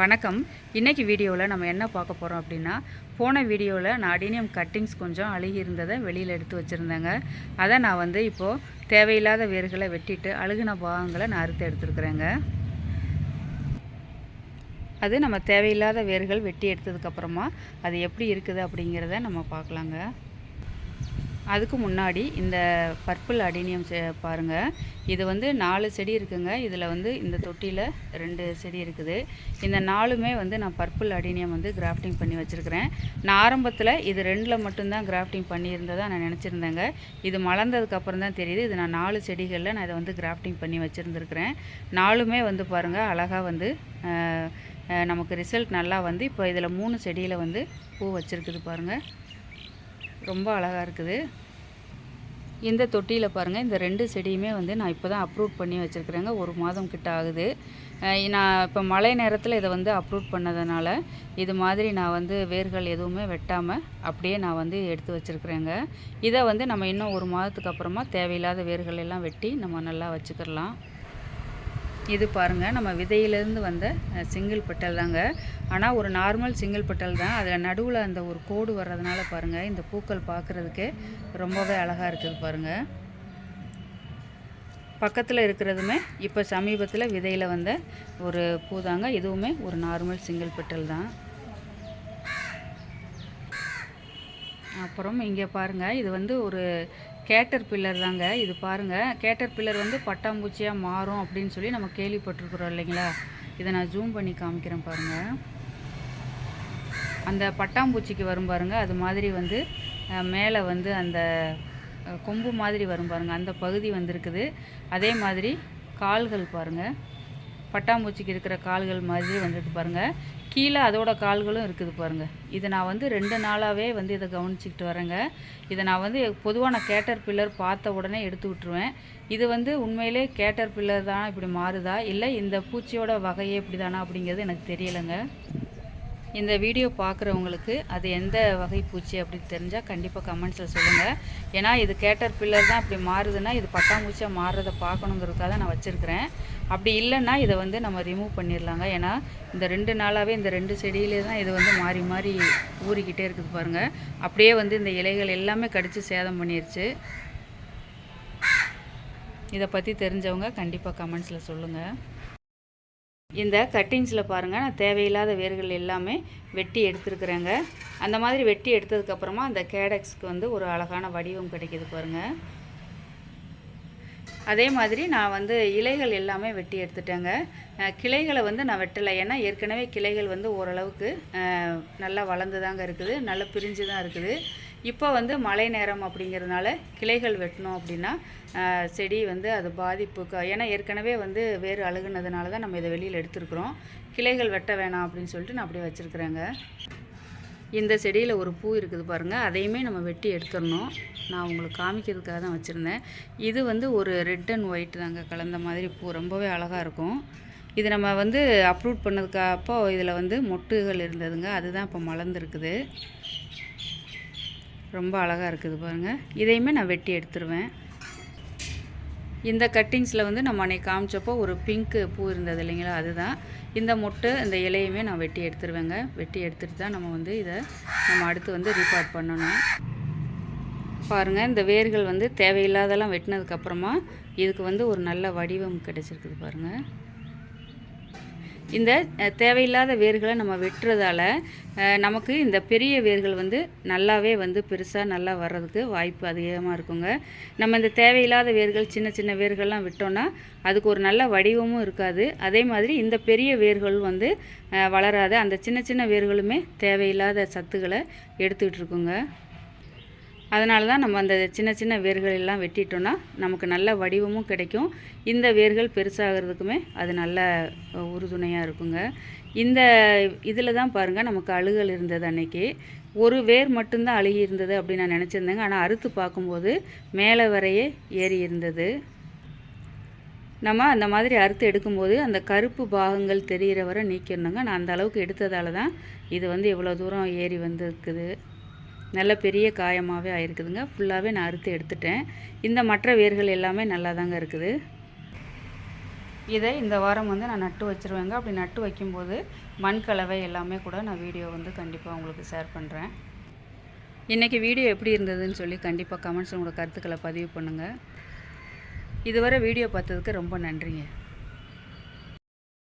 வணக்கம். இன்றைக்கி வீடியோவில் நம்ம என்ன பார்க்க போகிறோம் அப்படின்னா போன வீடியோவில் நான் அடினியம் கட்டிங்ஸ் கொஞ்சம் அழுகி இருந்ததை வெளியில் எடுத்து வச்சுருந்தேங்க. அதை நான் வந்து இப்போது தேவையில்லாத வேர்களை வெட்டிட்டு அழுகின பாகங்களை நான் அறுத்து எடுத்துருக்குறேங்க. அது நம்ம தேவையில்லாத வேர்கள் வெட்டி எடுத்ததுக்கப்புறமா அது எப்படி இருக்குது அப்படிங்கிறத நம்ம பார்க்கலாங்க. அதுக்கு முன்னாடி இந்த பர்பிள் அடினியம் செ பாருங்கள் இது வந்து நாலு செடி இருக்குங்க. இதில் வந்து இந்த தொட்டியில் ரெண்டு செடி இருக்குது. இந்த நாலுமே வந்து நான் பர்பிள் அடினியம் வந்து கிராஃப்டிங் பண்ணி வச்சுருக்கிறேன். நான் ஆரம்பத்தில் இது ரெண்டில் மட்டும்தான் கிராஃப்டிங் பண்ணியிருந்ததாக நான் நினச்சிருந்தேங்க. இது மலர்ந்ததுக்கப்புறம் தான் தெரியுது. இது நான் நாலு செடிகளில் நான் இதை வந்து கிராஃப்டிங் பண்ணி வச்சுருந்துருக்கிறேன். நாலுமே வந்து பாருங்கள் அழகாக வந்து நமக்கு ரிசல்ட் நல்லா வந்து இப்போ இதில் மூணு செடியில் வந்து பூ வச்சுருக்குது பாருங்கள் ரொம்ப அழகாக இருக்குது. இந்த தொட்டியில் பாருங்கள் இந்த ரெண்டு செடியுமே வந்து நான் இப்போ தான் அப்ரூவ் பண்ணி வச்சுருக்குறேங்க. ஒரு மாதம் கிட்ட ஆகுது. நான் இப்போ மழை நேரத்தில் இதை வந்து அப்ரூவ் பண்ணதுனால இது மாதிரி நான் வந்து வேர்கள் எதுவுமே வெட்டாமல் அப்படியே நான் வந்து எடுத்து வச்சுருக்குறேங்க. இதை வந்து நம்ம இன்னும் ஒரு மாதத்துக்கு அப்புறமா தேவையில்லாத வேர்கள் எல்லாம் வெட்டி நம்ம நல்லா வச்சுக்கிடலாம் இது பாருங்கள் நம்ம விதையிலேருந்து வந்த சிங்கிள் பெட்டல் தாங்க. ஆனால் ஒரு நார்மல் சிங்கிள் பெட்டல் தான். அதில் நடுவில் அந்த ஒரு கோடு வர்றதுனால பாருங்கள் இந்த பூக்கள் பார்க்குறதுக்கே ரொம்பவே அழகாக இருக்குது பாருங்கள் பக்கத்தில் இருக்கிறதுமே இப்போ சமீபத்தில் விதையில் வந்த ஒரு பூ தாங்க. இதுவுமே ஒரு நார்மல் சிங்கிள் பெட்டல் தான். அப்புறம் இங்கே பாருங்கள் இது வந்து ஒரு கேட்டர் பில்லர் தாங்க. இது பாருங்கள் கேட்டர் பில்லர் வந்து பட்டாம்பூச்சியாக மாறும் அப்படின்னு சொல்லி நம்ம கேள்விப்பட்டிருக்கிறோம் இல்லைங்களா? இதை நான் ஜூம் பண்ணி காமிக்கிறேன் பாருங்கள் அந்த பட்டாம்பூச்சிக்கு வரும் பாருங்க. அது மாதிரி வந்து மேலே வந்து அந்த கொம்பு மாதிரி வரும் பாருங்க. அந்த பகுதி வந்திருக்குது. அதே மாதிரி கால்கள் பாருங்கள் பட்டாம்பூச்சிக்கு இருக்கிற கால்கள் மாதிரி வந்திருக்கு பாருங்கள் கீழே அதோட கால்களும் இருக்குது பாருங்கள் இதை நான் வந்து ரெண்டு நாளாகவே வந்து இதை கவனிச்சிக்கிட்டு வரேங்க. இதை நான் வந்து பொதுவாக நான் கேட்டர் பில்லர் பார்த்த உடனே எடுத்து விட்டுருவேன். இது வந்து உண்மையிலே கேட்டர் பில்லர் தான் இப்படி மாறுதா? இல்லை இந்த பூச்சியோட வகையே இப்படி தானா அப்படிங்கிறது எனக்கு தெரியலைங்க. இந்த வீடியோ பார்க்குறவங்களுக்கு அது எந்த வகை பூச்சி அப்படின்னு தெரிஞ்சால் கண்டிப்பாக கமெண்ட்ஸில் சொல்லுங்கள் ஏன்னா இது கேட்டர் பில்லர் தான் அப்படி மாறுதுன்னா இது பட்டாம்பூச்சியாக மாறுறதை பார்க்கணுங்கிறதுக்காக தான் நான் வச்சுருக்கிறேன். அப்படி இல்லைன்னா இதை வந்து நம்ம ரிமூவ் பண்ணிடலாங்க. ஏன்னா இந்த ரெண்டு நாளாகவே இந்த ரெண்டு செடியிலே தான் இது வந்து மாறி மாறி ஊறிக்கிட்டே இருக்குது பாருங்கள் அப்படியே வந்து இந்த இலைகள் எல்லாமே கடித்து சேதம் பண்ணிருச்சு. இதை பற்றி தெரிஞ்சவங்க கண்டிப்பாக கமெண்ட்ஸில் சொல்லுங்கள் இந்த கட்டிங்ஸில் பாருங்கள் நான் தேவையில்லாத வேர்கள் எல்லாமே வெட்டி எடுத்துருக்குறேங்க. அந்த மாதிரி வெட்டி எடுத்ததுக்கப்புறமா அந்த கேடக்ஸ்க்கு வந்து ஒரு அழகான வடிவம் கிடைக்கிது பாருங்கள் அதே மாதிரி நான் வந்து இலைகள் எல்லாமே வெட்டி எடுத்துட்டேங்க. கிளைகளை வந்து நான் வெட்டலை. ஏன்னா ஏற்கனவே கிளைகள் வந்து ஓரளவுக்கு நல்லா வளர்ந்து தாங்க இருக்குது நல்லா பிரிஞ்சு தான் இருக்குது. இப்போ வந்து மழை நேரம் அப்படிங்கிறதுனால கிளைகள் வெட்டணும் அப்படின்னா செடி வந்து அது பாதிப்புக்கு ஏன்னா ஏற்கனவே வந்து வேறு அழுகுனதுனால தான் நம்ம இதை வெளியில் எடுத்துருக்குறோம். கிளைகள் வெட்ட வேணாம் அப்படின்னு சொல்லிட்டு நான் அப்படியே வச்சுருக்குறேங்க. இந்த செடியில் ஒரு பூ இருக்குது பாருங்கள் அதையுமே நம்ம வெட்டி எடுத்துடணும். நான் உங்களுக்கு காமிக்கிறதுக்காக தான் வச்சுருந்தேன். இது வந்து ஒரு ரெட் அண்ட் ஒயிட் தாங்க கலந்த மாதிரி பூ ரொம்பவே அழகாக இருக்கும். இது நம்ம வந்து அப்ரூட் பண்ணதுக்கு அப்போ இதில் வந்து மொட்டுகள் இருந்ததுங்க அதுதான் இப்போ மலர்ந்துருக்குது. ரொம்ப அழகாக இருக்குது பாருங்கள் இதையுமே நான் வெட்டி எடுத்துருவேன். இந்த கட்டிங்ஸில் வந்து நம்ம அன்னைக்கு காமிச்சப்போ ஒரு பிங்க்கு பூ இருந்தது இல்லைங்களா? அதுதான். இந்த மொட்டு இந்த இலையுமே நான் வெட்டி எடுத்துருவேங்க. வெட்டி எடுத்துட்டு தான் நம்ம வந்து இதை நம்ம அடுத்து வந்து ரீபார்ட் பண்ணணும். பாருங்கள் இந்த வேர்கள் வந்து தேவையில்லாதெல்லாம் வெட்டினதுக்கப்புறமா இதுக்கு வந்து ஒரு நல்ல வடிவம் கிடச்சிருக்குது பாருங்கள் இந்த தேவையில்லாத வேர்களை நம்ம வெட்டுறதால நமக்கு இந்த பெரிய வேர்கள் வந்து நல்லாவே வந்து பெருசாக நல்லா வர்றதுக்கு வாய்ப்பு அதிகமாக இருக்குங்க. நம்ம இந்த தேவையில்லாத வேர்கள் சின்ன சின்ன வேர்கள்லாம் விட்டோம்னா அதுக்கு ஒரு நல்ல வடிவமும் இருக்காது. அதே மாதிரி இந்த பெரிய வேர்கள் வந்து வளராது. அந்த சின்ன சின்ன வேர்களுமே தேவையில்லாத சத்துக்களை எடுத்துக்கிட்டு இருக்குங்க. அதனால தான் நம்ம அந்த சின்ன சின்ன வேர்கள் எல்லாம் வெட்டிட்டோம்னா நமக்கு நல்ல வடிவமும் கிடைக்கும். இந்த வேர்கள் பெருசாகிறதுக்குமே அது நல்ல உறுதுணையாக இருக்குங்க. இந்த இதில் தான் பாருங்கள் நமக்கு அழுகல் இருந்தது அன்னைக்கு. ஒரு வேர் மட்டும்தான் அழுகி இருந்தது அப்படின்னு நான் நினச்சிருந்தேங்க. ஆனால் அறுத்து பார்க்கும்போது மேலே வரையே ஏறி இருந்தது. நம்ம அந்த மாதிரி அறுத்து எடுக்கும்போது அந்த கருப்பு பாகங்கள் தெரிகிற வரை நீக்கிடணுங்க. நான் அந்த அளவுக்கு எடுத்ததால தான் இது வந்து இவ்வளோ தூரம் ஏறி வந்திருக்குது. நல்ல பெரிய காயமாகவே ஆயிருக்குதுங்க. ஃபுல்லாகவே நான் அறுத்து எடுத்துட்டேன். இந்த மற்ற வேர்கள் எல்லாமே நல்லா தாங்க இருக்குது. இதை இந்த வாரம் வந்து நான் நட்டு வச்சுருவேங்க. அப்படி நட்டு வைக்கும்போது மண் கலவை எல்லாமே கூட நான் வீடியோ வந்து கண்டிப்பாக உங்களுக்கு ஷேர் பண்ணுறேன் இன்றைக்கி வீடியோ எப்படி இருந்ததுன்னு சொல்லி கண்டிப்பாக கமெண்ட்ஸ் உங்களோட கருத்துக்களை பதிவு பண்ணுங்கள் இதுவரை வீடியோ பார்த்ததுக்கு ரொம்ப நன்றிங்க.